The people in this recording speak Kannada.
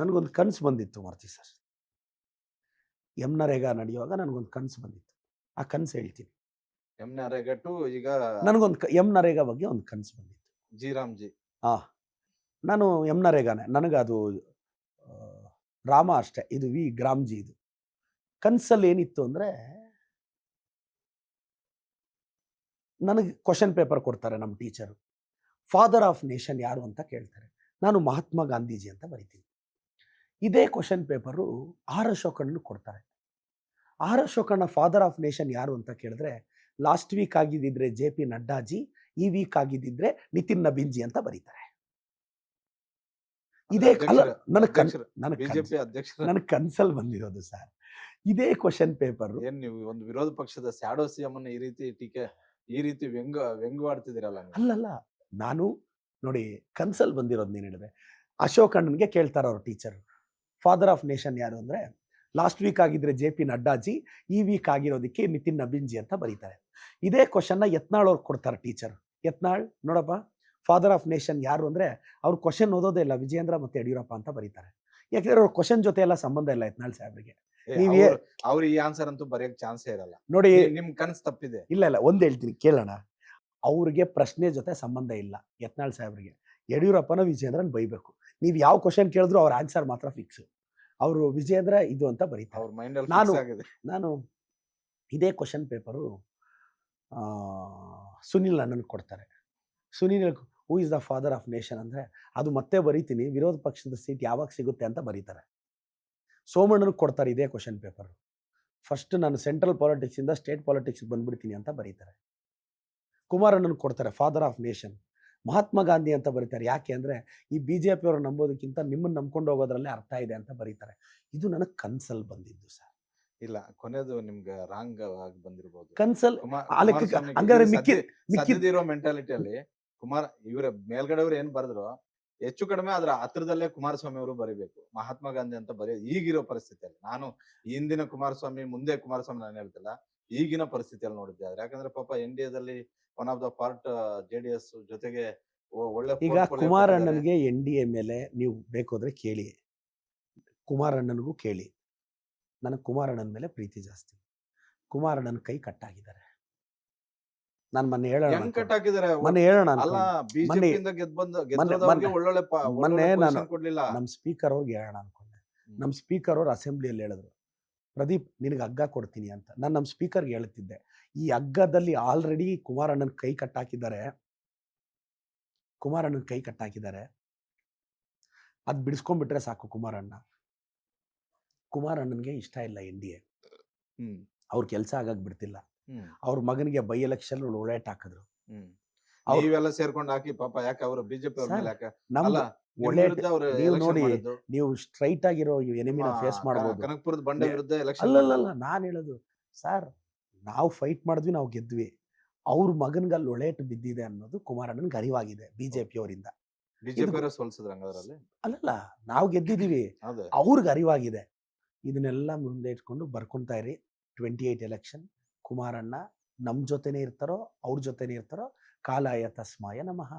ನನಗೊಂದು ಕನಸು ಬಂದಿತ್ತು ಮಾರುತಿ ಸರ್. ಎಂ ನರೇಗ ನಡೆಯುವಾಗ ನನಗೊಂದು ಕನಸು ಬಂದಿತ್ತು. ಆ ಕನಸು ಹೇಳ್ತೀನಿ. ಎಂ ಟು ಈಗ ನನಗೊಂದು ಎಂ ನರೇಗ ಬಗ್ಗೆ ಒಂದು ಕನಸು ಬಂದಿತ್ತು. ಜಿ ರಾಮ್ ಜಿ ಆ ನಾನು ಎಂ ನರೇಗಾನೆ ನನಗೆ ಅದು ರಾಮ ಅಷ್ಟೇ ಇದು ವಿ ಗ್ರಾಮ್ಜಿ ಇದು. ಕನಸಲ್ಲಿ ಏನಿತ್ತು ಅಂದರೆ ನನಗೆ ಕ್ವಶನ್ ಪೇಪರ್ ಕೊಡ್ತಾರೆ ನಮ್ಮ ಟೀಚರು ಫಾದರ್ ಆಫ್ ನೇಷನ್ ಯಾರು ಅಂತ ಕೇಳ್ತಾರೆ. ನಾನು ಮಹಾತ್ಮ ಗಾಂಧೀಜಿ ಅಂತ ಬರಿತೀನಿ. ಇದೇ ಕ್ವಶನ್ ಪೇಪರು ಆರ್ ಅಶೋಕಣ್ಣನು ಕೊಡ್ತಾರೆ. ಆರ್ ಅಶೋಕಣ್ಣ ಫಾದರ್ ಆಫ್ ನೇಷನ್ ಯಾರು ಅಂತ ಕೇಳಿದ್ರೆ ಲಾಸ್ಟ್ ವೀಕ್ ಆಗಿದ್ದಿದ್ರೆ ಜೆ ಪಿ ನಡ್ಡಾಜಿ ಈ ವೀಕ್ ಆಗಿದ್ದಿದ್ರೆ ನಿತಿನ್ ನಬಿಂಜಿ ಅಂತ ಬರೀತಾರೆ. ಇದೇ ನನ್ನ ಕನ್ಸಲ್ ಬಂದಿರೋದು ಸರ್. ಇದೇ ಕ್ವಶನ್ ಪೇಪರ್ ಏನ್ ನೀವು ಒಂದು ವಿರೋಧ ಪಕ್ಷದ ಸ್ಯಾಡೋ ಸಿಎಂ ಈ ರೀತಿ ಟೀಕೆ ಈ ರೀತಿ ವ್ಯಂಗ ವ್ಯಂಗ್ಯವಾಡ್ತಿದ್ದೀರಲ್ಲ ಅಲ್ಲಲ್ಲ ನಾನು ನೋಡಿ ಕನ್ಸಲ್ ಬಂದಿರೋದು ನೀನು ಹೇಳಿದೆ ಅಶೋಕ್ ಅಣ್ಣನ್ಗೆ ಕೇಳ್ತಾರೆ ಅವ್ರ ಟೀಚರ್ ಫಾದರ್ ಆಫ್ ನೇಷನ್ ಯಾರು ಅಂದರೆ ಲಾಸ್ಟ್ ವೀಕ್ ಆಗಿದ್ರೆ ಜೆ ಪಿ ನಡ್ಡಾಜಿ ಈ ವೀಕ್ ಆಗಿರೋದಕ್ಕೆ ನಿತಿನ್ ನಬೀನ್ಜಿ ಅಂತ ಬರೀತಾರೆ. ಇದೇ ಕ್ವಶನ್ನ ಯತ್ನಾಳ್ ಅವ್ರು ಕೊಡ್ತಾರೆ ಟೀಚರ್ ಯತ್ನಾಳ್ ನೋಡಪ್ಪ. ಫಾದರ್ ಆಫ್ ನೇಷನ್ ಯಾರು ಅಂದರೆ ಅವ್ರು ಕ್ವಶನ್ ಓದೋದೇ ಇಲ್ಲ ವಿಜೇಂದ್ರ ಮತ್ತು ಯಡಿಯೂರಪ್ಪ ಅಂತ ಬರೀತಾರೆ. ಯಾಕೆಂದ್ರೆ ಅವ್ರ ಕ್ವಶನ್ ಜೊತೆ ಎಲ್ಲ ಸಂಬಂಧ ಇಲ್ಲ ಯತ್ನಾಳ್ ಸಾಹೇಬ್ರಿಗೆ. ನೀವೇ ಅವ್ರು- ಈ ಆನ್ಸರ್ ಅಂತೂ ಬರೆಯೋಕೆ ಚಾನ್ಸೇ ಇರಲ್ಲ. ನೋಡಿ ನಿಮ್ ಕನಸು ತಪ್ಪಿದೆ. ಇಲ್ಲ ಇಲ್ಲ ಒಂದು ಹೇಳ್ತೀನಿ ಕೇಳೋಣ. ಅವ್ರಿಗೆ ಪ್ರಶ್ನೆ ಜೊತೆ ಸಂಬಂಧ ಇಲ್ಲ ಯತ್ನಾಳ್ ಸಾಹೇಬ್ರಿಗೆ. ಯಡಿಯೂರಪ್ಪನ ವಿಜಯೇಂದ್ರನ್ ಬೈಬೇಕು. ನೀವು ಯಾವ ಕ್ವಶನ್ ಕೇಳಿದ್ರು ಅವ್ರ ಆನ್ಸರ್ ಮಾತ್ರ ಫಿಕ್ಸ್ ಅವರು ವಿಜೇಂದ್ರ ಇದು ಅಂತ ಬರೀತಾರೆ. ನಾನು- ನಾನು ಇದೇ ಕ್ವಶನ್ ಪೇಪರು ಸುನಿಲ್ ನನಗೆ ಕೊಡ್ತಾರೆ. Sunil who is the father of nation ಅಂದರೆ ಅದು ಮತ್ತೆ ಬರೀತೀನಿ ವಿರೋಧ ಪಕ್ಷದ ಸೀಟ್ ಯಾವಾಗ ಸಿಗುತ್ತೆ ಅಂತ ಬರೀತಾರೆ. ಸೋಮಣ್ಣನಿಗೆ ಕೊಡ್ತಾರೆ ಇದೇ ಕ್ವಶನ್ ಪೇಪರ್ ಫಸ್ಟ್ ನಾನು ಸೆಂಟ್ರಲ್ ಪಾಲಿಟಿಕ್ಸಿಂದ ಸ್ಟೇಟ್ ಪಾಲಿಟಿಕ್ಸ್ಗೆ ಬಂದ್ಬಿಡ್ತೀನಿ ಅಂತ ಬರೀತಾರೆ. ಕುಮಾರಣ್ಣನಿಗೆ ಕೊಡ್ತಾರೆ father of nation Mahatma Gandhi ಅಂತ ಬರೀತಾರೆ. ಯಾಕೆ ಅಂದರೆ ಈ ಬಿ ಜೆ ಪಿಯವರು ನಂಬೋದಕ್ಕಿಂತ ನಿಮ್ಮನ್ನು ನಂಬ್ಕೊಂಡು ಹೋಗೋದ್ರಲ್ಲೇ ಅರ್ಥ ಇದೆ ಅಂತ ಬರೀತಾರೆ. ಇದು ನನಗೆ ಕನ್ಸಲ್ಲಿ ಬಂದಿದ್ದು ಸರ್. ಇಲ್ಲ ಕೊನೆದು ನಿಮ್ಗೆ ರಾಂಗ್ ಆಗಿ ಬಂದಿರಬಹುದು ಕನ್ಸಲ್ ಹಂಗಾದ್ರೆ ಹಂಗಾರೆ ಮಿಕ್ಕಿ- ಮಿಕ್ಕಿದಿರೋ ಸದ್ಯದಿರೋ ಮೆಂಟಾಲಿಟಿಯಲ್ಲಿ ಕುಮಾರ್ ಇವರ ಮೇಲ್ಗಡೆ ಅವ್ರು ಏನ್ ಬರೆದ್ರು ಹೆಚ್ಚು ಕಡಿಮೆ ಅದ್ರ ಹತ್ರದಲ್ಲೇ ಕುಮಾರಸ್ವಾಮಿ ಅವರು ಬರಿಬೇಕು. ಮಹಾತ್ಮ ಗಾಂಧಿ ಅಂತ ಬರೆಯ ಈಗಿರೋ ಪರಿಸ್ಥಿತಿಯಲ್ಲಿ. ನಾನು ಹಿಂದಿನ ಕುಮಾರಸ್ವಾಮಿ ಮುಂದೆ ಕುಮಾರಸ್ವಾಮಿ ನಾನು ಹೇಳ್ತಿಲ್ಲ. ಈಗಿನ ಪರಿಸ್ಥಿತಿಯಲ್ಲಿ ನೋಡಿದ್ದೆ. ಆದ್ರೆ ಯಾಕಂದ್ರೆ ಪಾಪ N D ಎದಲ್ಲಿ one of the part J D S ಜೊತೆಗೆ ಒಳ್ಳೆ ಈಗ ಕುಮಾರ್ ಅಣ್ಣನ್ಗೆ ಕುಮಾರಣ್ಣನಿಗೆ ಎನ್ ಡಿ ಎ ಮೇಲೆ ನೀವು ಬೇಕಾದ್ರೆ ಕೇಳಿ. ಕುಮಾರಣ್ಣನಿಗೂ ಕೇಳಿ. ನನಗೆ ಕುಮಾರಣ್ಣನ ಮೇಲೆ ಪ್ರೀತಿ ಜಾಸ್ತಿ. ಕುಮಾರಣ್ಣನ ಕೈ ಕಟ್ಟಾಗಿದ್ದಾರೆ. ನಾನು ಮೊನ್ನೆ ಹೇಳೋಣ ಮೊನ್ನೆ ಹೇಳೋಣ ಮೊನ್ನೆ- ನಾನು- ನಮ್ಮ ಸ್ಪೀಕರ್ ಅವ್ರಿಗೆ ಹೇಳೋಣ ಅನ್ಕೊಂಡೆ. ನಮ್ಮ ಸ್ಪೀಕರ್ ಅವ್ರು ಅಸೆಂಬ್ಲಿಯಲ್ಲಿ ಹೇಳಿದ್ರು. ಪ್ರದೀಪ್ ನಿನಗೆ ಹಗ್ಗ ಕೊಡ್ತೀನಿ ಅಂತ. ನಾನು ನಮ್ಮ ಸ್ಪೀಕರ್ಗೆ ಹೇಳ್ತಿದ್ದೆ. ಈ ಹಗ್ಗದಲ್ಲಿ ಆಲ್ರೆಡಿ ಕುಮಾರಣ್ಣನ ಕೈ ಕಟ್ಟಾಕಿದ್ದಾರೆ. ಕುಮಾರಣ್ಣನ ಕೈ ಕಟ್ಟಾಕಿದ್ದಾರೆ. ಅದು ಬಿಡಿಸ್ಕೊಂಡ್ಬಿಟ್ರೆ ಸಾಕು ಕುಮಾರಣ್ಣ. ಕುಮಾರಣ್ಣನಿಗೆ ಇಷ್ಟ ಇಲ್ಲ ಎನ್ ಡಿ ಎ. ಹ್ಮ್. ಅವ್ರ ಕೆಲಸ ಆಗಕ್ ಬಿಡ್ತಿಲ್ಲ. ಅವ್ರ ಮಗನಿಗೆ ಬೈ ಎಲೆಕ್ಷನ್ ಒಳೇಟ್ ಹಾಕಿದ್ರು. ಸೇರ್ಕೊಂಡು ಹಾಕಿ ಪಾಪ ಯಾಕೆ ಅವರು ಬಿಜೆಪಿ ಒಳ್ಳೆ ನೀವು ನೋಡಿ, ನೀವು ಸ್ಟ್ರೈಟ್ ಆಗಿರೋ ಎನಿಮಿನ ಫೇಸ್ ಮಾಡಬಹುದು ಬಂಡೆ ವಿರುದ್ಧ ಎಲೆಕ್ಷನ್ ನಾನು ಹೇಳೋದು ಸರ್ ನಾವು ಫೈಟ್ ಮಾಡಿದ್ವಿ ನಾವು ಗೆದ್ವಿ ಅವ್ರ ಮಗನ್ಗೆ ಅಲ್ಲಿ ಒಳೇಟು ಬಿದ್ದಿದೆ ಅನ್ನೋದು ಕುಮಾರಣ್ಣನ್ಗೆ ಅರಿವಾಗಿದೆ ಬಿಜೆಪಿ ಅವರಿಂದ. ಅಲ್ಲಲ್ಲ ನಾವು ಗೆದ್ದಿದೀವಿ. ಅವ್ರಿಗೆ ಅರಿವಾಗಿದೆ ಇದನ್ನೆಲ್ಲ ಮುಂದೆ ಇಟ್ಕೊಂಡು ಬರ್ಕೊಂತಾ ಇರಿ. ಟ್ವೆಂಟಿ ಏಟ್ ಎಲೆಕ್ಷನ್ ಕುಮಾರಣ್ಣ ನಮ್ಮ ಜೊತೆನೇ ಇರ್ತಾರೋ ಅವ್ರ ಜೊತೆನೇ ಇರ್ತಾರೋ ಕಾಲಾಯ ತಸ್ಮಾಯ ನಮಃ.